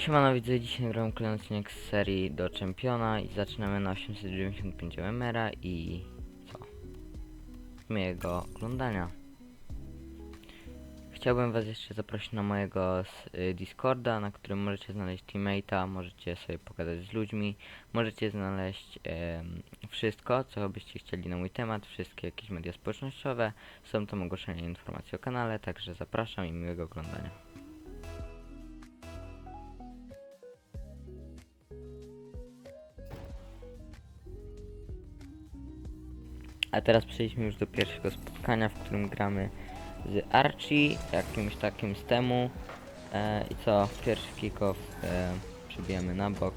Siemano widzę, dzisiaj gram kolejny odcinek z serii do Czempiona i zaczynamy na 895 MR i co? Miłego oglądania. Chciałbym was jeszcze zaprosić na mojego y, Discorda, na którym możecie znaleźć teammate'a, możecie sobie pogadać z ludźmi, możecie znaleźć wszystko, co byście chcieli na mój temat, wszystkie jakieś media społecznościowe, są tam ogłoszenia i informacje o kanale, także zapraszam i miłego oglądania. A teraz przejdźmy już do pierwszego spotkania, w którym gramy z Archie, jakimś takim z temu. E, I co? Pierwszy kick-off e, na bok.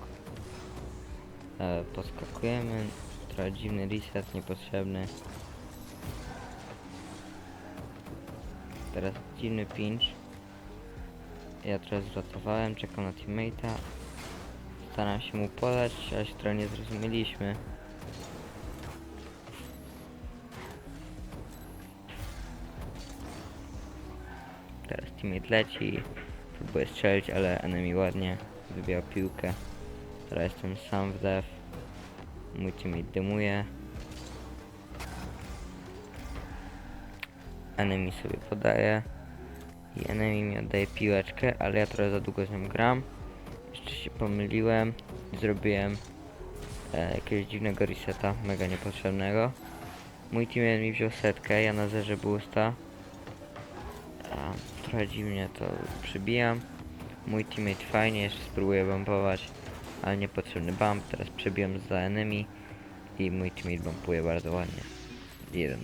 E, poskakujemy. Trochę dziwny reset, niepotrzebny. Teraz dziwny pinch. Ja trochę zwrotowałem, czekam na teammate'a. Staram się mu podać, ale się trochę nie zrozumieliśmy. Teraz teammate leci, próbuje strzelić, ale enemy ładnie wybija piłkę. Teraz jestem sam w def. Mój teammate dymuje. Enemy sobie podaje. I enemy mi oddaje piłeczkę, ale ja trochę za długo z nią gram. Jeszcze się pomyliłem i zrobiłem e, jakiegoś dziwnego reseta, mega niepotrzebnego. Mój teammate mi wziął setkę, ja na zerze boosta. Trochę dziwnie to przybijam. Mój teammate fajnie, jeszcze spróbuję bumpować, ale niepotrzebny bump. Teraz przebijam za enemy i mój teammate bumpuje bardzo ładnie. 1-0.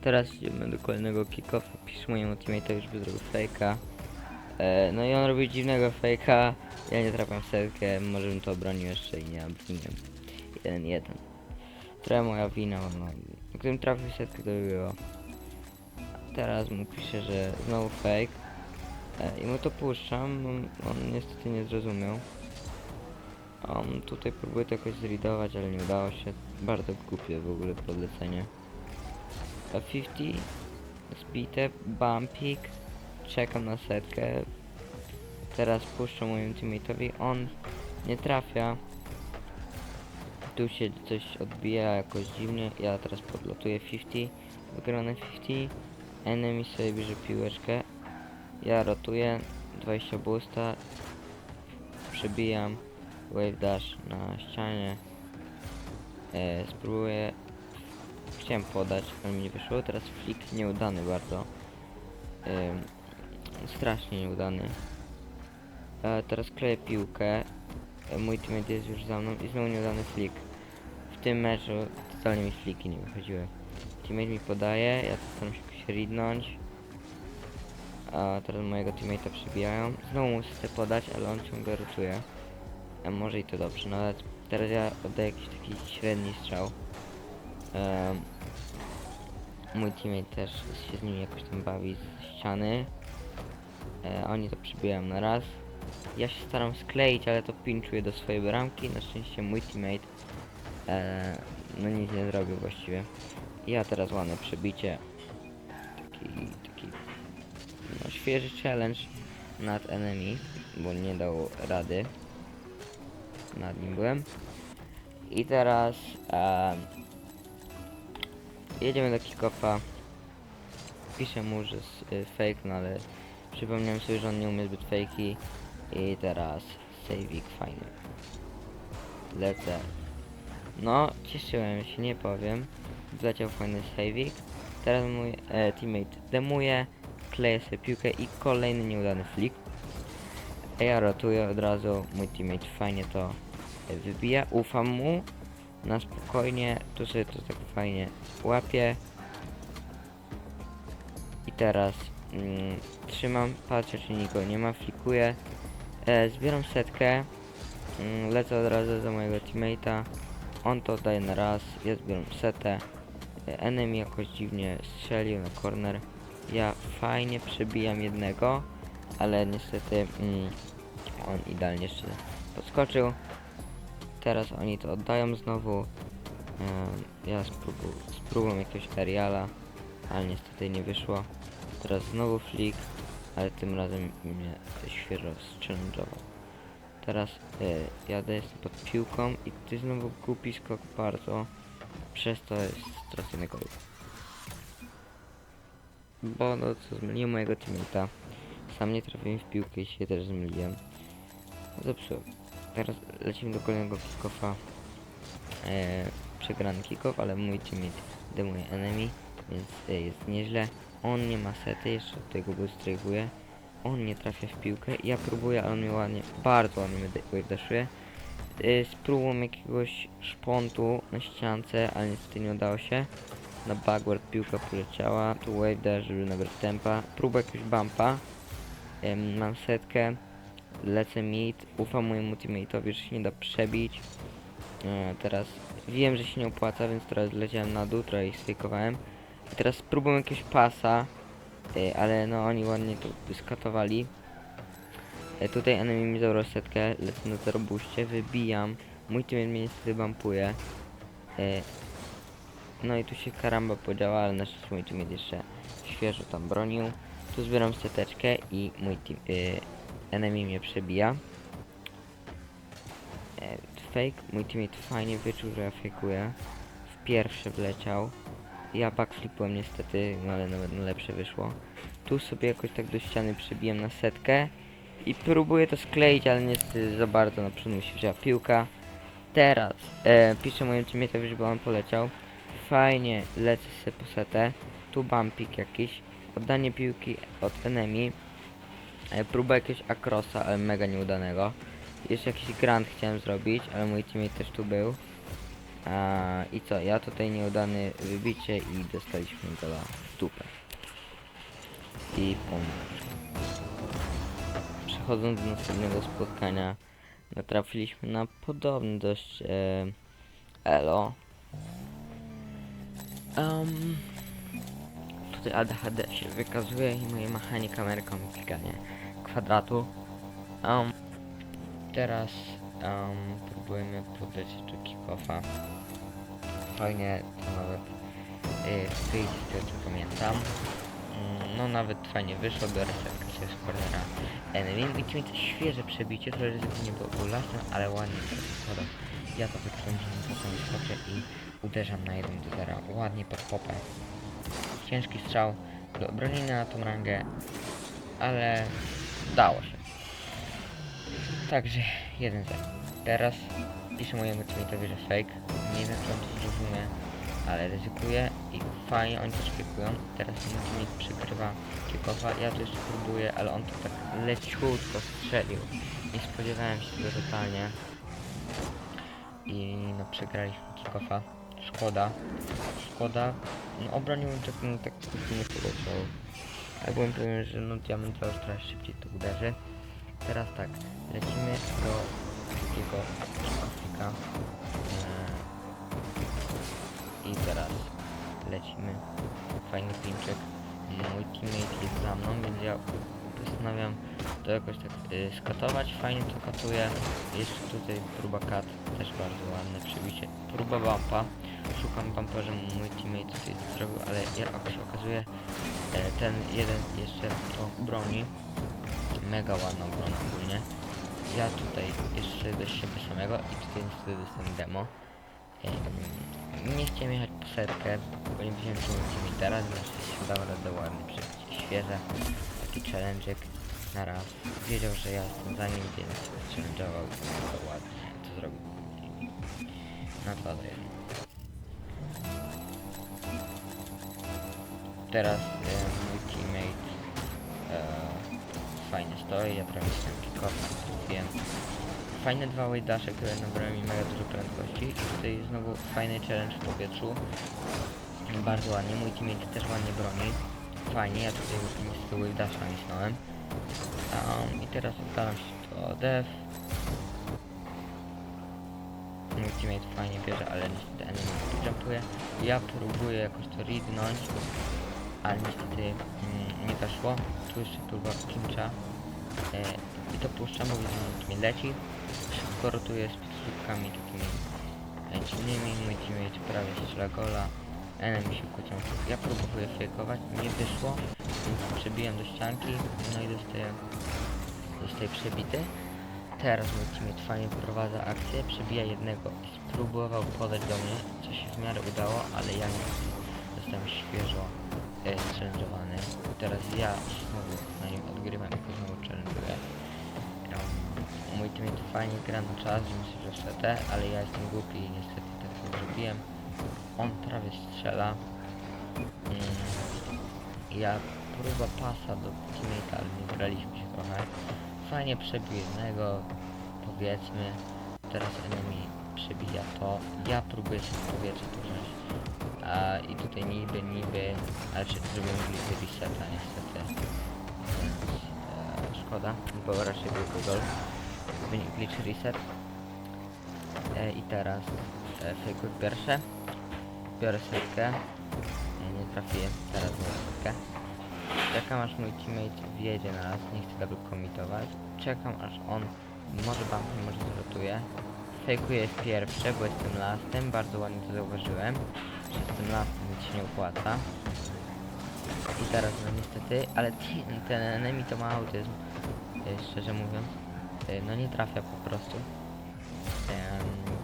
Teraz idziemy do kolejnego kickoffa. Piszę mojemu teammate'owi, żeby zrobił fejka. E, no i on robi dziwnego fejka. Ja nie trafiam w setkę, może bym to obronił jeszcze i nie obroniłem. 1-1. Trochę moja wina, no. Gdybym trafił w setkę, to by było. Teraz mu piszę, że znowu fake. E, I mu to puszczam, on, niestety nie zrozumiał. On tutaj próbuje to jakoś zridować, ale nie udało się. Bardzo głupie w ogóle podlecenie. A 50 zbite, bumpik. Czekam na setkę. Teraz puszczam mojemu teammate'owi, on nie trafia. Tu się coś odbija jakoś dziwnie. Ja teraz podlotuję 50. Wygrane 50. Enemy sobie bierze piłeczkę. Ja rotuję. 20 boosta. Przebijam. Wave dash na ścianie. E, spróbuję. Chciałem podać, ale mi nie wyszło. Teraz flick nieudany bardzo. Em, strasznie nieudany. E, teraz kleję piłkę. E, mój teammate jest już za mną i znowu nieudany flick. W tym meczu totalnie mi fliki nie wychodziły. Teammate mi podaje, ja staram się ridnąć. A teraz mojego teammate'a przybijają. Znowu muszę podać, ale on ciągle rotuje. A może i to dobrze, nawet teraz ja oddaję jakiś taki średni strzał. Em, mój teammate też się z nim jakoś tam bawi z ściany. E, oni to przybijają na raz. Ja się staram skleić, ale to pinczuje do swojej bramki. Na szczęście mój teammate e, no nic nie zrobił właściwie. Ja teraz ładne przebicie. Taki, taki no, świeży challenge nad enemy, bo nie dał rady. Nad nim byłem. I teraz e, jedziemy do kickoffa. Piszę mu, że s- y, fake, no ale przypomniałem sobie, że on nie umie zbyt fejki. I teraz saving fajny. Lecę. No, cieszyłem się, nie powiem. Wleciał fajny saving. Teraz mój e, teammate demuje, kleje sobie piłkę i kolejny nieudany flick. Ja rotuję od razu, mój teammate fajnie to e, wybija, ufam mu. Na spokojnie, tu sobie to tak fajnie łapie. I teraz mm, trzymam, patrzę czy nikogo nie ma, flikuję. E, zbieram setkę, mm, lecę od razu za mojego teammate'a. On to daje na raz, ja zbieram setę. Enemy jakoś dziwnie strzelił na corner. Ja fajnie przebijam jednego, ale niestety mm, on idealnie jeszcze podskoczył. Teraz oni to oddają znowu. Ja spróbu spróbuję jakiegoś Ariala, ale niestety nie wyszło. Teraz znowu flick. ale tym razem mnie świeżo strzelężował. Teraz e, jadę jestem pod piłką i ty znowu głupi skok bardzo, przez to jest stracony gol. Bo no co, zmyliłem mojego teammate'a. Sam nie trafiłem w piłkę i się też zmyliłem. No. Teraz lecimy do kolejnego kickoffa. E, przegrany kickoff, ale mój teammate demuje enemy, więc e, jest nieźle. On nie ma sety, jeszcze od tego go strajkuje. On nie trafia w piłkę. Ja próbuję, ale on mnie ładnie, bardzo ładnie mnie wave dashuje. E, z próbą jakiegoś szpontu na ściance, ale niestety nie udało się. Na backward piłka poleciała. Tu wave dash, żeby nabrać tempa. Próba jakiegoś bumpa. Em, mam setkę. Lecę mid. Ufam mojemu teammate'owi, że się nie da przebić. E, teraz wiem, że się nie opłaca, więc teraz leciałem na dół, trochę ich sfejkowałem. I teraz próbuję jakiegoś pasa, e, ale no oni ładnie to skatowali. E, tutaj enemy mi zabrał setkę, lecę na zarobuście, wybijam. Mój teammate mnie niestety bumpuje. E, no i tu się karamba podziała, ale na szczęście mój teammate jeszcze świeżo tam bronił. Tu zbieram seteczkę i mój team, e, enemy mnie przebija. Fake, mój teammate fajnie wyczuł, że ja fejkuję. W pierwszy wleciał. Ja backflipłem niestety, no ale nawet na lepsze wyszło. Tu sobie jakoś tak do ściany przybiłem na setkę. I próbuję to skleić, ale niestety za bardzo na przód mi się wzięła piłka. Teraz e, piszę mojemu teammate'owi, żeby on poleciał. Fajnie lecę sobie po setę. Tu bumpik jakiś. Oddanie piłki od enemy. E, próba jakiegoś akrosa, ale mega nieudanego. Jeszcze jakiś grant chciałem zrobić, ale mój teammate też tu był. A, I co, ja tutaj nieudany wybicie i dostaliśmy gola w dupę. I pum. Przechodząc do następnego spotkania, natrafiliśmy na podobny dość e, elo. Um, tutaj ADHD się wykazuje i moje machanie kamerką klikanie kwadratu. Um, teraz um, próbujemy podlecieć do kickofa. Fajnie to nawet yy, wyjść z tego co pamiętam. Mm, no nawet fajnie wyszło, biorę setkę z cornera enemy. Widzimy to świeże przebicie, ryzyko nie było lasne, ale ładnie to. Ja to na potem skoczę i uderzam na 1 do 0. Ładnie pod popę. Ciężki strzał do obronienia na tą rangę, ale dało się. Także 1-0. Teraz piszę mojemu teammate'owi, że fake. Nie wiem czy on to zrozumie, ale ryzykuję i fajnie oni też kikują. Teraz teammate przykrywa kickofa. Ja tu jeszcze próbuję, ale on to tak leciutko strzelił. Nie spodziewałem się tego totalnie. I no przegraliśmy kickofa. Szkoda. Szkoda. No obronił tak, no, tak nie poleciał. Ale byłem pewien, że no diament już trochę szybciej to uderzy. Teraz tak, lecimy do takiego Afryka. I teraz lecimy. Fajny pinczek. Mój teammate jest za mną, więc ja postanawiam to jakoś tak y, skatować. Fajnie to katuje. Jeszcze tutaj próba kat, też bardzo ładne przybicie. Próba bumpa. Szukam bumpa, że mój teammate to zrobił, ale jak się okazuje, e, ten jeden jeszcze to broni. Mega ładna obrona ogólnie. Ja tutaj jeszcze do siebie samego i tutaj niestety dostałem demo. Em, nie chciałem jechać po setkę, bo nie wiedziałem co mi teraz, znaczy się dało radę ładnie przebić świeże. Taki challenge'ek na raz. Wiedział, że ja jestem za nim, więc challenge'ował to ładnie to zrobił. Na 2 do 1. Teraz e, fajnie stoi, ja prawie jestem kick-off, wiem. Fajne dwa way dashe, które nabrały mi mega dużo prędkości. I tutaj znowu fajny challenge w powietrzu. Bardzo ładnie, mój teammate też ładnie broni. Fajnie, ja tutaj z tyłu dasha misnąłem. Um, I teraz oddalam się do def. Mój teammate fajnie bierze, ale niestety enemy jumpuje. Ja próbuję jakoś to readnąć, ale niestety nie weszło. Tu jeszcze próba kimcza. E, I to puszczam, bo widzę, że mi leci. Szybko rotuję z podstawkami takimi e, dziwnymi. Mój teammate prawie strzela gola. Enemy się kłócą. Ja próbuję fejkować, nie wyszło. Więc przebijam do ścianki, no i dostaję, dostaję przebity. Teraz mój teammate fajnie prowadza akcję, przebija jednego, spróbował podać do mnie, co się w miarę udało, ale ja nie zostałem świeżo e, challenge'owany. Teraz ja znowu na nim odgrywam go znowu challenge'uję. Um, mój teammate fajnie gra na czas, że myślę, że ale ja jestem głupi i niestety tak nie zrobiłem. On prawie strzela. Mm, ja próba pasa do teammate'a, ale nie graliśmy się trochę. Fajnie przebił jednego, powiedzmy. Teraz enemy przebija to. Ja próbuję się z powietrza to wziąć. A, I tutaj niby, niby, ale czy zrobimy glitch reseta niestety. Więc e, szkoda, bo raczej byłby gol. Wynik glitch reset. E, I teraz e, fake pierwsze. Biorę setkę. Nie, nie trafiłem, teraz biorę setkę. Czekam aż mój teammate wjedzie na raz, nie chcę double commitować. Czekam aż on może bumpnie, może zrotuje. Fejkuję pierwsze, bo jestem lastem, bardzo ładnie to zauważyłem. Jestem lastem, więc się nie opłaca. I teraz no niestety, ale ten enemy to ma autyzm, e, szczerze mówiąc. E, No nie trafia po prostu.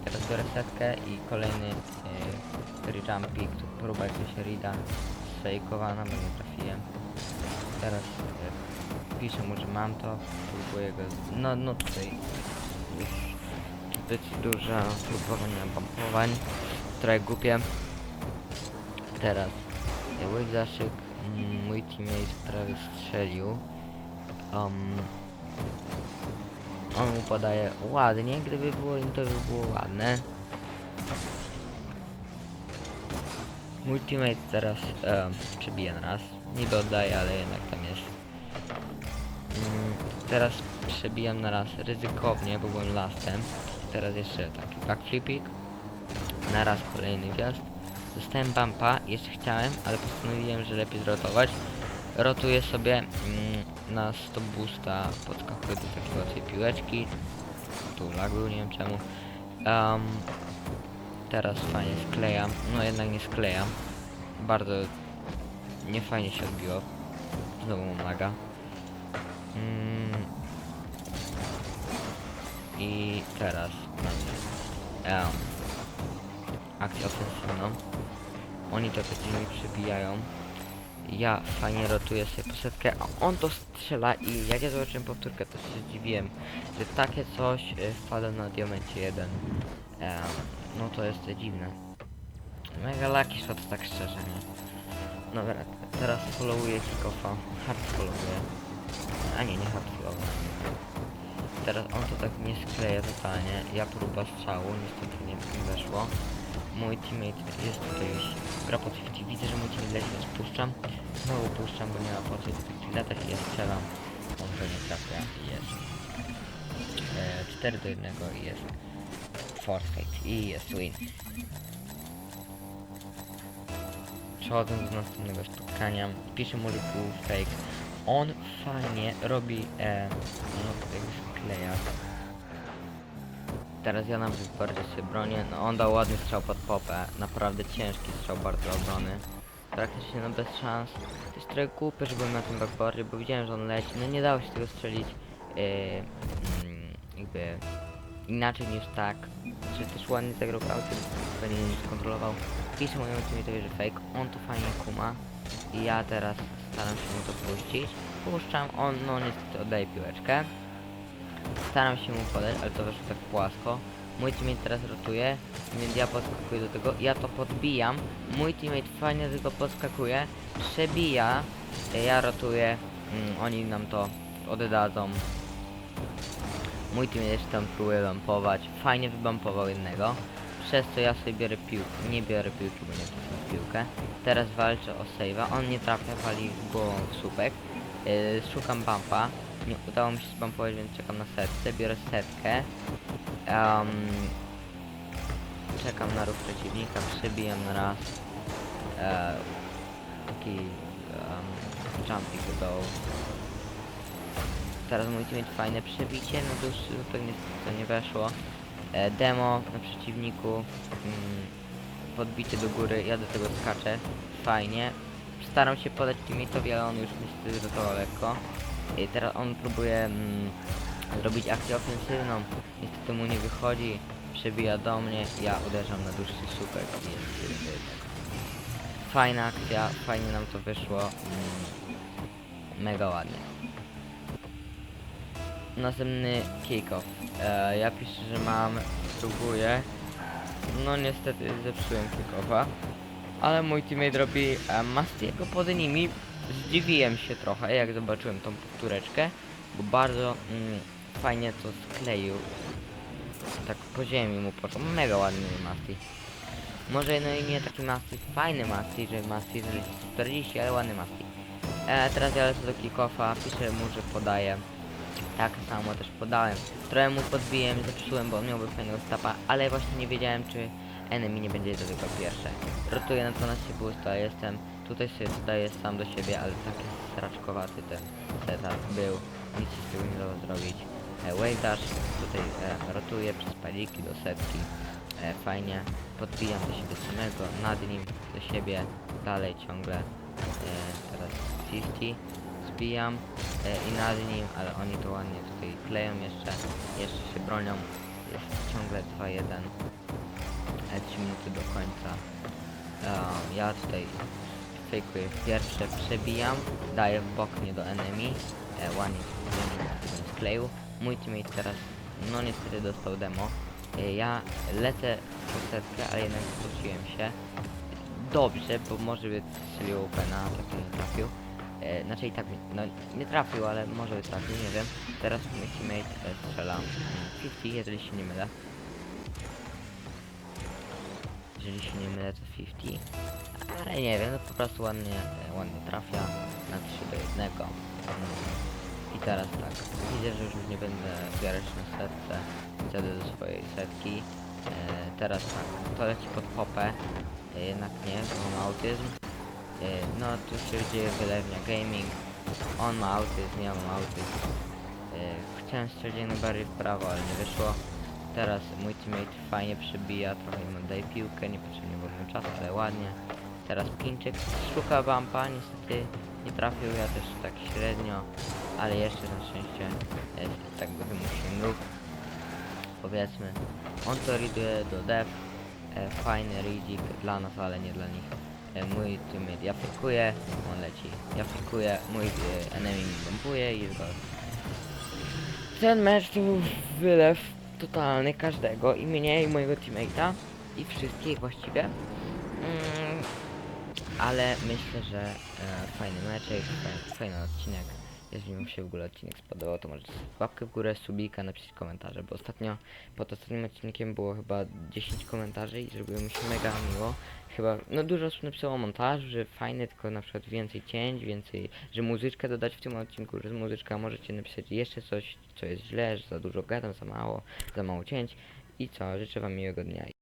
Teraz biorę setkę i kolejny e, free jumpik, tu próba jakiegoś rida sfejkowana, bo nie trafiłem. Teraz piszę mu, że mam to, próbuję go, no, no tutaj zbyt dużo próbowania bumpowań, trochę głupie. Teraz e, łyk zaszyk, mm, mój teammate prawie strzelił. Um, on mu podaje ładnie, gdyby było im to by było ładne. Mój teammate teraz um, przebija na raz. Niby oddaje, ale jednak tam jest. Mm, teraz przebijam na raz ryzykownie, bo byłem lastem. Teraz jeszcze taki backflipik. Na raz kolejny wjazd. Dostałem bumpa, jeszcze chciałem, ale postanowiłem, że lepiej zrotować. Rotuję sobie mm, na stop boosta, podskakuję do takiej łatwej piłeczki. Tu lagu, nie wiem czemu. Um, teraz fajnie sklejam, no jednak nie sklejam. Bardzo niefajnie się odbiło. Znowu mam laga. Mm. I teraz um, akcję ofensywną. Oni to mi przybijają. Ja fajnie rotuję sobie posetkę, a on to strzela i jak ja zobaczyłem powtórkę, to się zdziwiłem, że takie coś y, wpada na diamencie 1. Em, no to jest dziwne. Mega lucky shot, tak szczerze, nie? Dobra, teraz followuję kickoffa. Hard followuję. A nie, nie hard follow. Teraz on to tak nie skleja totalnie. Ja próba strzału, niestety nie, nie weszło. Mój teammate jest tutaj już. Gra po 50. Widzę, że mój teammate leci, więc puszczam. Znowu puszczam, bo nie ma po co latach i ja strzelam. On to nie trafia i jest. E, 4 do 1 i jest forfeit i jest win. Przechodząc do następnego spotkania, pisze mu, fake. On fajnie robi, e, no skleja. Teraz ja nawet bardziej sobie bronię. No on dał ładny strzał pod popę. Naprawdę ciężki strzał, bardzo obrony. Praktycznie no bez szans. To jest trochę głupie, że byłem na tym backboardzie, bo widziałem, że on leci. No nie dało się tego strzelić yy, mm, jakby inaczej niż tak. Że też ładnie zagrał autem, pewnie nie skontrolował. Pisze mojemu teammate'owi, że fake. On to fajnie kuma. I ja teraz staram się mu to puścić. Puszczam, on no niestety oddaje piłeczkę. Staram się mu podać, ale to wyszło tak płasko. Mój teammate teraz rotuje, więc ja podskakuję do tego, ja to podbijam. Mój teammate fajnie tylko podskakuje, przebija, ja rotuję, mm, oni nam to oddadzą. Mój teammate jeszcze tam próbuje bumpować, fajnie wybumpował jednego. Przez co ja sobie biorę piłkę, nie biorę piłki, bo nie trafię piłkę. Teraz walczę o save'a, on nie trafia, wali głową w słupek. Yy, szukam bumpa, nie udało mi się zbumpować, więc czekam na setkę, biorę setkę. Em, czekam na ruch przeciwnika, przybijam na raz. E, taki um, jumping do dołu. Teraz mój teammate fajne przebicie, no to już zupełnie to nie weszło. E, demo na przeciwniku, mm, podbicie do góry, ja do tego skaczę, fajnie. staram się podać teammate'owi, ale on już niestety zrotował lekko. I teraz on próbuje mm, zrobić akcję ofensywną. Niestety mu nie wychodzi. Przebija do mnie, ja uderzam na dłuższy super i jest y, Fajna akcja, fajnie nam to wyszło. Mm, mega ładnie. Następny kick-off. E, ja piszę, że mam, spróbuję. No niestety zepsułem kick-offa. Ale mój teammate robi e, Mastiego pod nimi. Zdziwiłem się trochę, jak zobaczyłem tą powtóreczkę, bo bardzo mm, fajnie to skleił. Tak po ziemi mu poszło. Mega ładny Masti. Może no i nie taki Masti, fajny Masti, że Masti 40, ale ładny Masti. E, teraz ja lecę do kickoffa, piszę mu, że podaję. Tak samo też podałem. Trochę mu podbiłem, zepsułem, bo on miałby fajnego stapa, ale właśnie nie wiedziałem, czy enemy nie będzie do tego pierwsze. Rotuję na 12 boosta, jestem tutaj sobie dodaję sam do siebie, ale taki sraczkowaty ten setup był. Nic się z tego nie dało zrobić. E, wave dash, tutaj e, rotuję przez paliki do setki. E, fajnie, podbijam do siebie samego, nad nim do siebie, dalej ciągle. E, teraz 50 zbijam e, i nad nim, ale oni to ładnie tutaj kleją jeszcze, jeszcze się bronią. Jest ciągle 2-1. E, 3 minuty do końca. E, ja tutaj fejkuję pierwsze, przebijam, daję w bok nie do enemy. E, ładnie skleił. Mój teammate teraz, no niestety dostał demo. E, ja lecę po setkę, ale jednak wróciłem się. Dobrze, bo może by strzelił opena, tak nie trafił. E, znaczy i tak, no nie trafił, ale może by trafił, nie wiem. Teraz mój teammate e, strzela mm, 50, jeżeli się nie mylę. Jeżeli się nie mylę, to 50. Ale nie wiem, no po prostu ładnie, ładnie trafia na 3 do 1. Mm. I teraz tak, widzę, że już nie będę zbierać na setce, wtedy do swojej setki. E, teraz tak, to leci pod popę, e, jednak nie, bo mam autyzm. E, no tu się dzieje wylewnia gaming, on ma autyzm, ja mam autyzm. Chciałem strzelić najbardziej w prawo, ale nie wyszło. Teraz mój teammate fajnie przebija, trochę mu oddaje piłkę, niepotrzebnie mu czas, ale ładnie. Teraz Chińczyk szuka bumpa, niestety nie trafił, ja też tak średnio, ale jeszcze na szczęście jest tak go wymusiłem ruch. Powiedzmy, on to readuje do dev, e, fajny readzik dla nas, ale nie dla nich. E, mój teammate ja fikuję, on leci, ja fikuję, mój e, enemy mi bombuje i jest. Ten mecz to był wylew totalny każdego i mnie i mojego teammate'a i wszystkich właściwie. Mm, ale myślę, że e, fajny meczek, fajny, fajny odcinek. Jeżeli wam się w ogóle odcinek spodobał, to możecie łapkę w górę, subika, napisać komentarze, bo ostatnio, pod ostatnim odcinkiem było chyba 10 komentarzy i zrobiło mi się mega miło. Chyba, no dużo osób napisało montaż, że fajny, tylko na przykład więcej cięć, więcej, że muzyczkę dodać w tym odcinku, że z muzyczka możecie napisać jeszcze coś, co jest źle, że za dużo gadam, za mało, za mało cięć. I co, życzę wam miłego dnia.